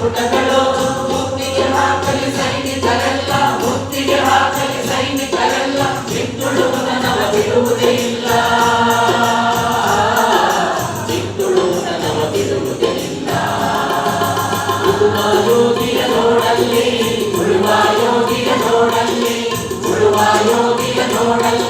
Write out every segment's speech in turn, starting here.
ಪುಟಗಳು ಒಪ್ಪಿಗೆ ಹಾಕಲಿ ಸೈನಿಕರೆಲ್ಲ ಒಪ್ಪಿಗೆ ಹಾಕಲಿ ಸೈನಿಕರೆಲ್ಲ ಬಿದ್ದುಳುವುದು ನವ ಬಿಡುವುದೇ ಇಲ್ಲ. ಬಿದ್ದುಳುವುದು ನವ ಇಲ್ಲ. ಯೋಗಿಯ ನೋಡಲ್ಲಿ ಉಳುವ ಯೋಗಿಯ ನೋಡಲ್ಲಿ.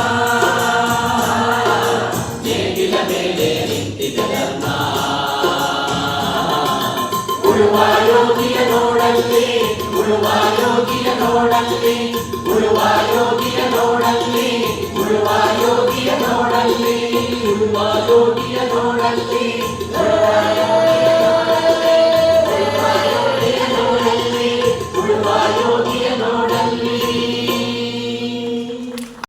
ഉഴുവായോഗ്യനോടല്ലേ ഉഴുവായോഗ്യനോടല്ലേ ഉഴുവായോഗ്യനോടല്ലേ ഉഴുവാ